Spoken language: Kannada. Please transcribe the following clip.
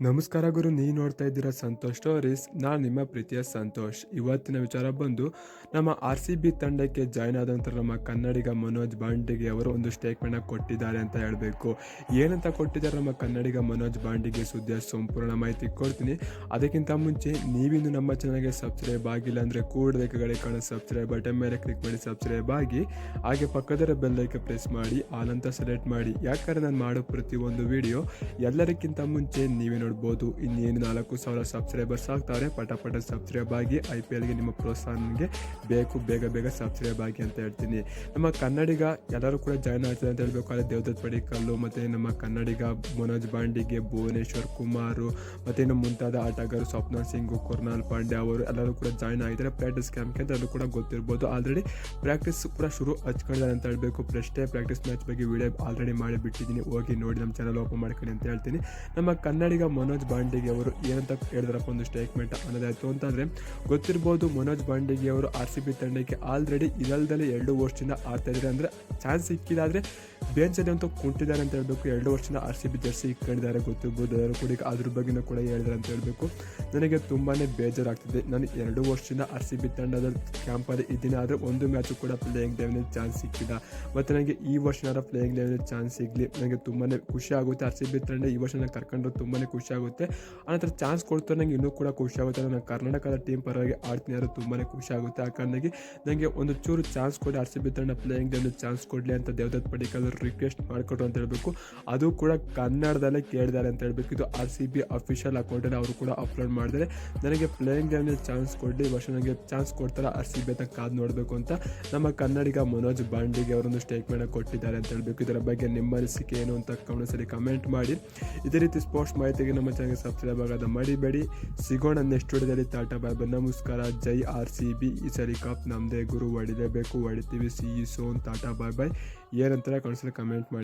ನಮಸ್ಕಾರ ಗುರು, ನೀವು ನೋಡ್ತಾ ಇದ್ದೀರಾ ಸಂತೋಷ್ ಸ್ಟೋರೀಸ್ ನಾನು ನಿಮ್ಮ ಪ್ರೀತಿಯ ಸಂತೋಷ್. ಇವತ್ತಿನ ವಿಚಾರ ಬಂದು, ನಮ್ಮ ಆರ್ ಸಿ ಬಿ ತಂಡಕ್ಕೆ ಜಾಯ್ನ್ ಆದ ನಂತರ ನಮ್ಮ ಕನ್ನಡಿಗ ಮನೋಜ್ ಬಾಂಡಿಗೆ ಅವರು ಒಂದು ಸ್ಟೇಟ್ಮೆಂಟ್ನ ಕೊಟ್ಟಿದ್ದಾರೆ ಅಂತ ಹೇಳಬೇಕು. ಏನಂತ ಕೊಟ್ಟಿದ್ದಾರೆ ನಮ್ಮ ಕನ್ನಡಿಗ ಮನೋಜ್ ಬಾಂಡಿಗೆ ಸುದ್ದಿಯ ಸಂಪೂರ್ಣ ಮಾಹಿತಿ ಕೊಡ್ತೀನಿ. ಅದಕ್ಕಿಂತ ಮುಂಚೆ, ನೀವಿನ್ನು ನಮ್ಮ ಚಾನಲ್ಗೆ ಸಬ್ಸ್ಕ್ರೈಬ್ ಆಗಿಲ್ಲ ಅಂದರೆ ಕಡೆ ಕಾಣೋ ಸಬ್ಸ್ಕ್ರೈಬ್ ಬಟನ್ ಮೇಲೆ ಕ್ಲಿಕ್ ಮಾಡಿ ಸಬ್ಸ್ಕ್ರೈಬ್ ಆಗಿ, ಹಾಗೆ ಪಕ್ಕದರ ಬೆಲ್ಲೈಕೆ ಪ್ರೆಸ್ ಮಾಡಿ ಆಲಂತ ಸೆಲೆಕ್ಟ್ ಮಾಡಿ. ಯಾಕಂದರೆ ನಾನು ಮಾಡೋ ಪ್ರತಿಯೊಂದು ವಿಡಿಯೋ ಎಲ್ಲರಿಗಿಂತ ಮುಂಚೆ ನೀವೇ ನೋಡ್ಬೋದು. ಇನ್ನೇನು ನಾಲ್ಕು ಸಾವಿರ ಸಬ್ಸ್ಕ್ರೈಬರ್ಸ್ ಆಗ್ತಾವ್ರೆ ಪಟ ಪಟ ಸಬ್ಸ್ಕ್ರೈಬ್ ಆಗಿ ಐ ಪಿ ಎಲ್ಗೆ ನಿಮ್ಮ ಪ್ರೋತ್ಸಾಹನಿಗೆ ಬೇಕು, ಬೇಗ ಬೇಗ ಸಬ್ಸ್ಕ್ರೈಬ್ ಆಗಿ ಅಂತ ಹೇಳ್ತೀನಿ. ನಮ್ಮ ಕನ್ನಡಿಗ ಎಲ್ಲರೂ ಕೂಡ ಜಾಯ್ನ್ ಆಗ್ತದೆ ಅಂತ ಹೇಳಬೇಕು. ಆದರೆ ದೇವದತ್ ಪಡಿಕಲ್ಲು ಮತ್ತು ನಮ್ಮ ಕನ್ನಡಿಗ ಮನೋಜ್ ಬಾಂಡಿಗೆ, ಭುವನೇಶ್ವರ್ ಕುಮಾರು, ಮತ್ತು ಇನ್ನು ಮುಂತಾದ ಆಟಗಾರರು ಸ್ವಪ್ನ ಸಿಂಗ್, ಕುರ್ನಾಲ್ ಪಾಂಡೆ ಅವರು ಎಲ್ಲರೂ ಕೂಡ ಜಾಯ್ನ್ ಆಗಿದ್ದಾರೆ. ಪ್ರಾಕ್ಟೀಸ್ ಕ್ಯಾಂಪ್ಗೆ ಅಂತ ಎಲ್ಲರೂ ಕೂಡ ಗೊತ್ತಿರ್ಬೋದು. ಆಲ್ರೆಡಿ ಪ್ರಾಕ್ಟೀಸ್ ಕೂಡ ಶುರು ಹಚ್ಕೊಂಡಿದ್ದಾರೆ ಅಂತ ಹೇಳಬೇಕು. ಪ್ರಶ್ನೆ ಪ್ರಾಕ್ಟೀಸ್ ಮ್ಯಾಚ್ ಬಗ್ಗೆ ವಿಡಿಯೋ ಆಲ್ರೆಡಿ ಮಾಡಿ ಬಿಟ್ಟಿದ್ದೀನಿ ಹೋಗಿ ನೋಡಿ, ನಮ್ಮ ಚಾನಲ್ ಓಪನ್ ಮಾಡ್ಕೊಳ್ಳಿ ಅಂತ ಹೇಳ್ತೀನಿ. ನಮ್ಮ ಕನ್ನಡಿಗ ಮನೋಜ್ ಬಾಂಡಿಗೆ ಅವರು ಏನಂತ ಹೇಳಿದ್ರಪ್ಪ ಒಂದು ಸ್ಟೇಟ್ಮೆಂಟ್ ಅನ್ನೋದಾಯಿತು. ಅಂತಂದರೆ ಗೊತ್ತಿರ್ಬೋದು ಮನೋಜ್ ಬಾಂಡಿಗೆ ಅವರು ಆರ್ ಸಿ ಬಿ ತಂಡಕ್ಕೆ ಆಲ್ರೆಡಿ ಇರಲ್ದಲ್ಲಿ ಎರಡು ವರ್ಷದಿಂದ ಆಡ್ತಾ ಇದ್ದಾರೆ. ಅಂದರೆ ಚಾನ್ಸ್ ಸಿಕ್ಕಿದಾದರೆ ಬೇಂಚಲ್ಲಿ ಅಂತೂ ಕುಂಟಿದ್ದಾರೆ ಅಂತ ಹೇಳಬೇಕು. ಎರಡು ವರ್ಷದಿಂದ ಆರ್ ಸಿ ಬಿ ಜರ್ಸಿ ಇಟ್ಕೊಂಡಿದ್ದಾರೆ ಗೊತ್ತಿರ್ಬೋದು. ಎಲ್ಲರೂ ಕೂಡ ಅದ್ರ ಬಗ್ಗೆನೂ ಕೂಡ ಹೇಳಿದ್ದಾರೆ ಅಂತ ಹೇಳಬೇಕು. ನನಗೆ ತುಂಬಾ ಬೇಜಾರಾಗ್ತಿದೆ. ನಾನು ಎರಡು ವರ್ಷದಿಂದ ಆರ್ ಸಿ ಬಿ ತಂಡದ ಕ್ಯಾಂಪಲ್ಲಿ ಇದ್ದೀನಿ. ಆದರೆ ಒಂದು ಮ್ಯಾಚು ಕೂಡ ಪ್ಲೇಯಿಂಗ್ ಲೆವೆನಲ್ಲಿ ಚಾನ್ಸ್ ಸಿಕ್ಕಿಲ್ಲ. ಮತ್ತು ನನಗೆ ಈ ವರ್ಷನಾರ ಪ್ಲೇಯಿಂಗ್ ಲೆವೆನಲ್ಲಿ ಚಾನ್ಸ್ ಸಿಗಲಿ ನನಗೆ ತುಂಬಾ ಖುಷಿ ಆಗುತ್ತೆ. ಆರ್ ಸಿ ಬಿ ತಂಡ ಈ ವರ್ಷ ನಾನು ಕರ್ಕೊಂಡ್ರೆ ತುಂಬಾ ಖುಷಿ ಆಗುತ್ತೆ ಆನಂತರ ಚಾನ್ಸ್ ಕೊಡ್ತಾರೆ ನನಗೆ ಇನ್ನೂ ಕೂಡ ಖುಷಿ ಆಗುತ್ತೆ ನಾನು ಕರ್ನಾಟಕದ ಟೀಮ್ ಪರವಾಗಿ ಆಡ್ತೀನಿ ಅಂದರೆ ತುಂಬಾ ಖುಷಿ ಆಗುತ್ತೆ ಆ ಕಾರಣಕ್ಕೆ ನನಗೆ ಒಂದು ಚೂರು ಚಾನ್ಸ್ ಕೊಡಿ, ಆರ್ ಸಿ ಬಿ ತಂಡ ಪ್ಲೇಯಿಂಗ್ ಒಂದು ಚಾನ್ಸ್ ಕೊಡಲಿ ಅಂತ ದೇವದತ್ ಪಡಿಕಲ್ ರಿಕ್ವೆಸ್ಟ್ ಮಾಡಿಕೊಟ್ರು ಅಂತ ಹೇಳಬೇಕು. ಅದು ಕೂಡ ಕನ್ನಡದಲ್ಲೇ ಕೇಳಿದ್ದಾರೆ ಅಂತ ಹೇಳಬೇಕು. ಇದು ಆರ್ ಸಿ ಬಿ ಅಫಿಷಿಯಲ್ ಅಕೌಂಟಲ್ಲಿ ಅವರು ಕೂಡ ಅಪ್ಲೋಡ್ ಮಾಡಿದರೆ ನನಗೆ ಪ್ಲೇಯಿಂಗ್ ಲೆವೆಲ್ ಚಾನ್ಸ್ ಕೊಡಲಿ ವರ್ಷ ನನಗೆ ಚಾನ್ಸ್ ಕೊಡ್ತಾರೆ ಆರ್ ಸಿ ಬಿ ಅಂತ ಕಾದು ನೋಡಬೇಕು ಅಂತ ನಮ್ಮ ಕನ್ನಡಿಗ ಮನೋಜ್ ಬಾಂಡಿಗೆ ಅವರೊಂದು ಸ್ಟೇಟ್ಮೆಂಟ್ ಕೊಟ್ಟಿದ್ದಾರೆ ಅಂತ ಹೇಳಬೇಕು. ಇದರ ಬಗ್ಗೆ ನಿಮ್ಮ ಅನಿಸಿಕೆ ಏನು ಅಂತ ಕಮೆಂಟ್ಸಲ್ಲಿ ಕಮೆಂಟ್ ಮಾಡಿ. ಇದೇ ರೀತಿ ಸ್ಪೋರ್ಟ್ಸ್ ಮಾಹಿತಿಗೆ ನಮ್ಮ ಚಾನಲ್ಗೆ ಸಬ್ಸ್ಕ್ರೈಬ್ ಆಗದ ಮಡಿಬೇಡಿ ಸಿಗೋಣ ನೆಕ್ಸ್ಟ್ ವಿಡಿಯೋದಲ್ಲಿ. ಟಾಟಾ ಬಾಯ್ ನಮಸ್ಕಾರ ಜೈ ಆರ್ ಸಿ ಬಿ. ಈ ಸರಿ ಕಪ್ ನಮ್ಮದೇ ಗುರು ಹೊಡಿಲೇಬೇಕು ಹೊಡಿತೀವಿ ಸಿ ಸೋನ್ ಟಾಟಾ ಬಾಯ್ ಬಾಯ್. ಏನಂತಾರೆ ಕನ್ಸಲ್ಲಿ ಕಮೆಂಟ್ ಮಾಡಿ.